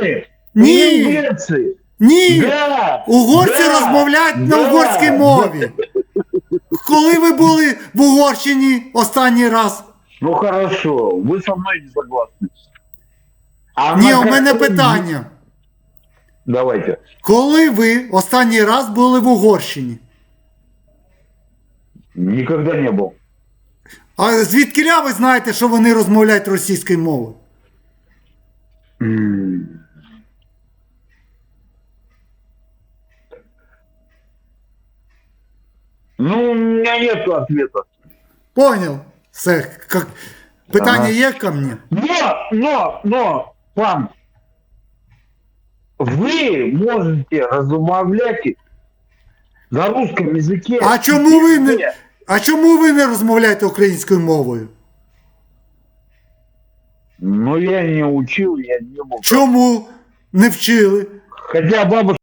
Украины? Не. Или Греции? Ні! Да. Угорці да, розмовляють на да. угорській мові. Коли ви були в Угорщині останній раз? Ну хорошо, вы со мной не согласны. А Ні, на у мене какой- питання. Давайте. Коли ви останній раз були в Угорщині? Никогда не был. А звідки ви знаєте, що вони розмовляють російською мовою? Ну, у меня нет ответа. Понял? Все. Как... Питання Ага. є ко мені? Но, но, но, пан, вы можете разумовлять на русском языке. А чому ви не, а чому ви не розмовляєте українською мовою? Ну, я не учил, я не был. Чому не вчили? Хотя бабушка